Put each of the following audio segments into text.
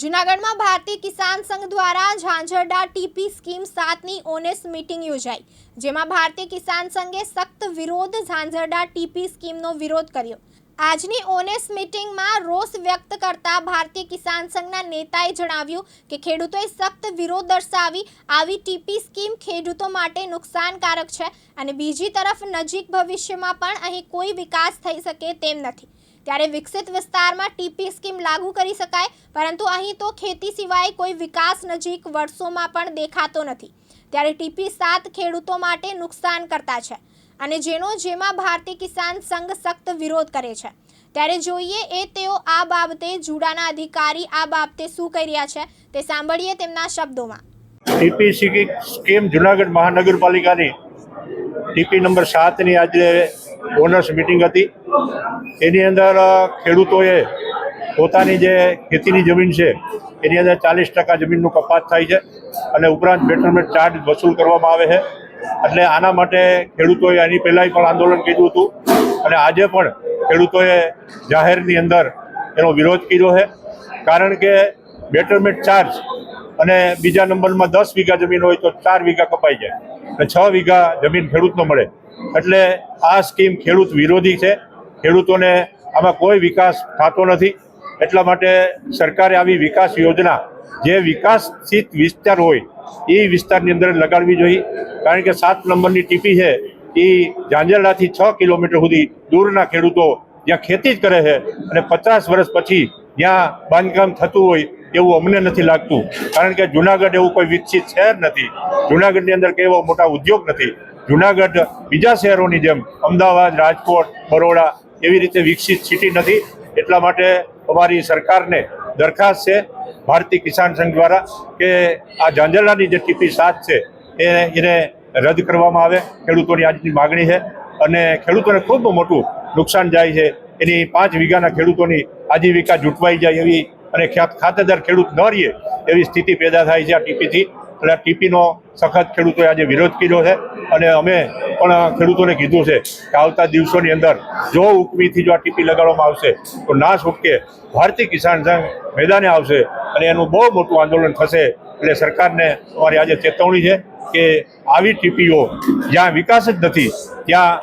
જૂનાગઢમાં ભારતીય કિસાન સંઘ દ્વારા ઝાંઝરડા ટીપી સ્કીમ સાતની ઓનેસ્ટ મીટિંગ યોજાઈ, જેમાં ભારતીય કિસાન સંઘે સખ્ત વિરોધ ઝાંઝરડા ટીપી સ્કીમનો વિરોધ કર્યો. આજની ઓનેસ્ટ મીટિંગમાં રોષ વ્યક્ત કરતા ભારતીય કિસાન સંઘના નેતાએ જણાવ્યું કે ખેડૂતોએ સખ્ત વિરોધ દર્શાવી આવી ટીપી સ્કીમ ખેડૂતો માટે નુકસાનકારક છે અને બીજી તરફ નજીક ભવિષ્યમાં પણ અહીં કોઈ વિકાસ થઈ શકે તેમ નથી. ત્યારે વિકસિત વિસ્તારમાં ટીપી સ્કીમ લાગુ કરી શકાય, પરંતુ અહીં તો ખેતી સિવાય કોઈ વિકાસ નજીક વર્ષોમાં પણ દેખાતો નથી. ત્યારે ટીપી સાત ખેડૂતો માટે નુકસાન કરતા છે અને જેનો જેમાં ભારતીય કિસાન સંઘ સખ્ત વિરોધ કરે છે. ત્યારે જોઈએ એ તેઓ આ બાબતે જુડાના અધિકારી આ બાબતે શું કહી રહ્યા છે તે સાંભળીએ તેમના શબ્દોમાં. ટીપી સ્કીમ જુનાગઢ મહાનગરપાલિકાની ટીપી નંબર સાતની આજે ઓનર્સ મિટિંગ હતી. એની અંદર ખેડૂતોએ પોતાની જે ખેતીની જમીન છે, એની અંદર ચાલીસ ટકા જમીનનું કપાત થાય છે અને ઉપરાંત બેટરમેન્ટ ચાર્જ વસૂલ કરવામાં આવે છે. એટલે આના માટે ખેડૂતોએ આની પહેલાંય પણ આંદોલન કર્યું હતું અને આજે પણ ખેડૂતોએ જાહેરની અંદર એનો વિરોધ કર્યો છે. કારણ કે બેટરમેન્ટ ચાર્જ અને બીજા નંબરમાં દસ વીઘા જમીન હોય તો ચાર વીઘા કપાઈ જાય અને છ વીઘા જમીન ખેડૂતનો મળે. એટલે આ સ્કીમ ખેડૂત વિરોધી છે. ખેડૂતોને આમાં કોઈ વિકાસ થતો નથી. એટલા માટે સરકારે આવી વિકાસ યોજના, જે વિકાસિત વિસ્તાર હોય, એ વિસ્તારની અંદર લગાડવી જોઈએ. કારણ કે સાત નંબરની ટીપી છે, એ ઝાંઝરડાથી છ કિલોમીટર સુધી દૂરના ખેડૂતો જ્યાં ખેતી જ કરે છે અને પચાસ વર્ષ પછી જ્યાં બાંધકામ થતું હોય એવું અમને નથી લાગતું. કારણ કે જુનાગઢ એવું કોઈ વિકસિત શહેર નથી. જુનાગઢની અંદર કે એવો મોટા ઉદ્યોગ નથી. જુનાગઢ બીજા શહેરોની જેમ અમદાવાદ, રાજકોટ, બરોડા એવી રીતે વિકસિત સિટી નથી. એટલા માટે અમારી સરકારને દરખાસ્ત છે ભારતીય કિસાન સંઘ દ્વારા કે આ ઝાંઝરડાની જે ટીપી સાત છે, એ એને રદ કરવામાં આવે. ખેડૂતોની આજની માગણી છે અને ખેડૂતોને ખૂબ મોટું નુકસાન જાય છે. એની પાંચ વીઘાના ખેડૂતોની આજીવિકા જૂટવાઈ જાય એવી અને ખાતેદાર ખેડૂત ન રહીએ એવી સ્થિતિ પેદા થાય છે આ ટીપીથી. એટલે આ ટીપીનો સખત ખેડૂતોએ આજે વિરોધ કર્યો છે અને અમે પણ ખેડૂતોને કીધું છે કે આવતા દિવસોની અંદર જો ઉકમીથી જો આ ટીપી લગાડવામાં આવશે, તો ના છૂટકે ભારતીય કિસાન સંઘ મેદાને આવશે અને એનું બહુ મોટું આંદોલન થશે. એટલે સરકારને અમારી આજે ચેતવણી છે કે આવી ટીપીઓ જ્યાં વિકાસ જ નથી, ત્યાં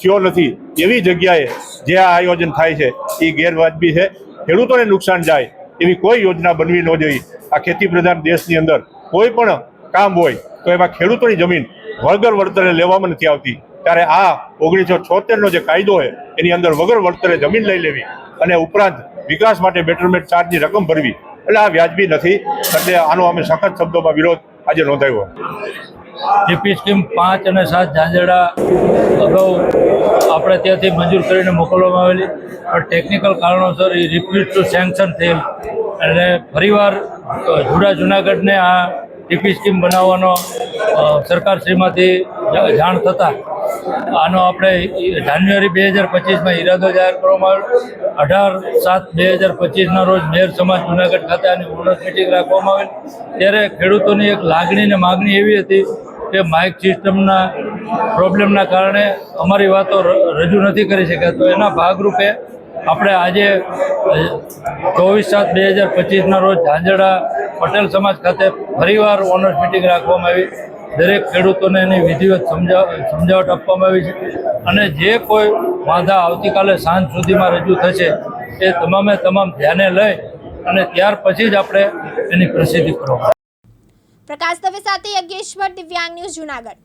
થયો નથી, એવી જગ્યાએ જે આ આયોજન થાય છે, એ ગેરવાજબી છે. ખેડૂતોને નુકસાન જાય એવી કોઈ યોજના બનવી ન જોઈએ. આ ખેતી પ્રધાન દેશની અંદર કોઈ પણ કામ હોય તો એમાં ખેડૂતોની જમીન વગર વળતરે લેવામાં નથી આવતી. ત્યારે આ ઓગણીસો છોતેરનો જે કાયદો છે, એની અંદર વગર વળતરે જમીન લઈ લેવી અને ઉપરાંત વિકાસ માટે બેટરમેન્ટ ચાર્જની રકમ ભરવી. એટલે આ વ્યાજબી નથી, એટલે આનો અમે સખત શબ્દોમાં વિરોધ આજે નોંધાયો. જીપી સ્કીમ પાંચ અને સાત ઝાંઝડા અગાઉ આપણે ત્યાંથી મંજૂર કરીને મોકલવામાં આવેલી. પણ ટેકનિકલ કારણોસર એ રિપીટ ટુ સેન્કશન થયેલ. અને ફરીવાર જુડા જુનાગઢને આ ટીપી સ્કીમ બનાવવાનો સરકારશ્રીમાંથી જાણ થતાં આનો આપણે જાન્યુઆરી બે હજાર પચીસમાં ઈરાદો જાહેર કરવામાં આવ્યો. અઢાર સાત બે હજાર પચીસના રોજ મેયર સમાજ જુનાગઢ ખાતે આની ઓનર્સ મિટિંગ રાખવામાં આવેલ. ત્યારે ખેડૂતોની એક લાગણી ને માગણી એવી હતી કે માઇક સિસ્ટમના પ્રોબ્લેમના કારણે અમારી વાતો રજૂ નથી કરી શક્યા. તો એના ભાગરૂપે આપણે આજે ચોવીસ સાત બે હજાર પચીસના રોજ ઝાંઝડા પટેલ સમાજ ખાતે ફરીવાર ઓનર્સ મિટિંગ રાખવામાં આવી. દરેક ખેડૂતોને એની વિધિવત સમજાવ સમજાવટ આપવામાં આવી છે. અને જે કોઈ વાંધા આવતીકાલે સાંજ સુધીમાં રજૂ થશે, એ તમામે તમામ ધ્યાને લઈ અને ત્યાર પછી જ આપણે એની પ્રસિદ્ધિ કરવામાં પ્રકાશ દવે સાથે યજ્ઞેશ્વર દિવ્યાંગ ન્યૂઝ જૂનાગઢ.